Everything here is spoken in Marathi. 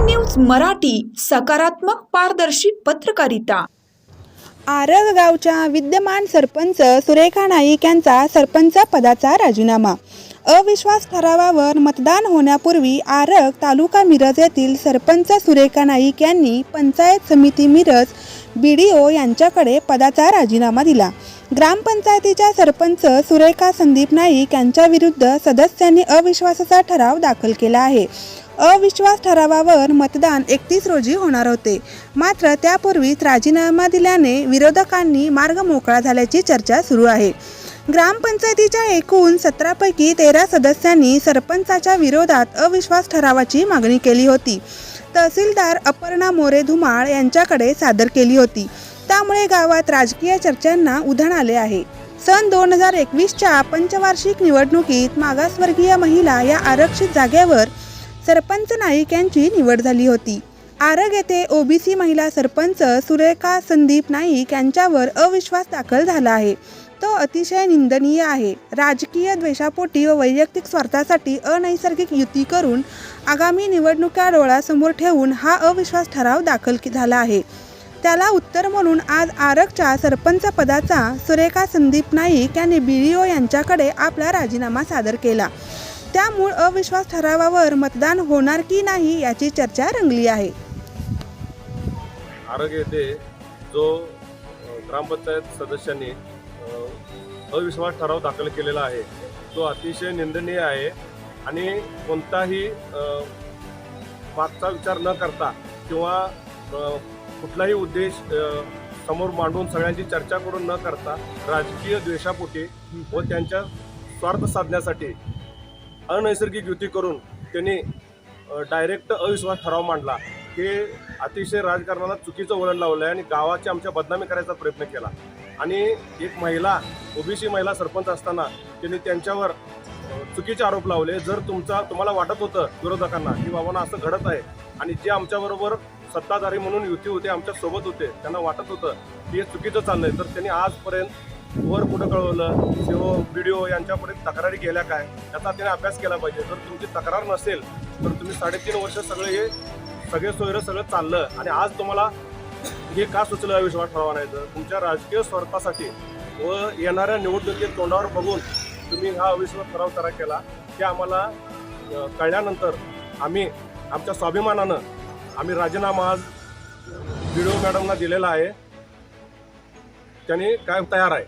न्यूज मराठी सकारात्मक पारदर्शी पत्रकारिता. आरग गावच्या विद्यमान सरपंच सुरेखा नाईक यांचा सरपंच पदाचा राजीनामा. अविश्वास ठरावावर मतदान होण्यापूर्वी आरग तालुका मिरज येथील सरपंच सुरेखा नाईक यांनी पंचायत समिती मिरज बी डी ओ यांच्याकडे पदाचा राजीनामा दिला. ग्रामपंचायतीच्या सरपंच सुरेखा संदीप नाईक यांच्याविरुद्ध सदस्यांनी अविश्वासाचा ठराव दाखल केला आहे. अविश्वास ठरावावर मतदान एकतीस रोजी होणार होते. मात्र त्यापूर्वीच राजीनामा दिल्याने विरोधकांनी मार्ग मोकळा झाल्याची चर्चा सुरू आहे. ग्रामपंचायतीच्या एकूण सतरापैकी तेरा सदस्यांनी सरपंचाच्या विरोधात अविश्वास ठरावाची मागणी केली होती. तहसीलदार अपर्णा मोरे धुमाळ यांच्याकडे सादर केली होती. त्यामुळे गावात राजकीय चर्चांना उधाण आले आहे. सन दोन हजार एकवीसच्या पंचवार्षिक निवडणुकीत मागासवर्गीय महिला या आरक्षित जागेवर सरपंच नाईक यांची निवड झाली होती. आरग येथे ओबीसी महिला सरपंच सुरेखा संदीप नाईक यांच्यावर अविश्वास दाखल झाला आहे. तो अतिशय निंदनीय आहे. राजकीय द्वेषापोटी व वैयक्तिक स्वार्थासाठी अनैसर्गिक युती करून आगामी निवडणुका डोळ्यासमोर ठेवून हा अविश्वास ठराव दाखल झाला आहे. त्याला उत्तर म्हणून आज आरगच्या सरपंच पदाचा सुरेखा संदीप नाईक यांनी बीडीओ यांच्याकडे आपला राजीनामा सादर केला. त्यामुळे अविश्वास ठरावावर मतदान होणार की नाही याची चर्चा रंगली आहे. आरोग्य येथे जो ग्रामपंचायत सदस्यांनी अविश्वास ठराव दाखल केलेला आहे तो अतिशय निंदनीय आहे आणि कोणताही मागचा विचार न करता किंवा कुठलाही उद्देश समोर मांडून सगळ्यांची चर्चा करून न करता राजकीय द्वेषापोटी व त्यांच्या स्वार्थ साधण्यासाठी अनैसर्गिक युती करून त्यांनी डायरेक्ट अविश्वास ठराव मांडला हे अतिशय राजकारणाला चुकीचं वळण लावलं आहे आणि गावाची आमच्या बदनामी करायचा प्रयत्न केला. आणि एक महिला ओबीसी महिला सरपंच असताना त्यांनी त्यांच्यावर चुकीचे आरोप लावले. जर तुमचा तुम्हाला वाटत होतं विरोधकांना की बाबांना असं घडत आहे आणि जे आमच्याबरोबर सत्ताधारी म्हणून युती होते आमच्यासोबत होते त्यांना वाटत होतं की हे चुकीचं चाललंय तर त्यांनी आजपर्यंत वर कुठं कळवलं? सीओ बीडीओ यांच्यापर्यंत तक्रारी गेल्या काय? याचा त्याने अभ्यास केला पाहिजे. जर तुमची तक्रार नसेल तर तुम्ही साडेतीन वर्ष सगळे हे सगळे सोयरं सगळं चाललं आणि आज तुम्हाला हे का सुचलं अविश्वास ठराव नाहीचं तुमच्या राजकीय स्वार्थासाठी व येणाऱ्या निवडणुकीत तोंडावर बघून तुम्ही हा अविश्वास ठराव करा केला ते आम्हाला कळल्यानंतर आम्ही आमच्या स्वाभिमानानं आम्ही राजीनामा आज व्हिडिओ मॅडमला दिलेला आहे. त्यांनी काय तयार आहे?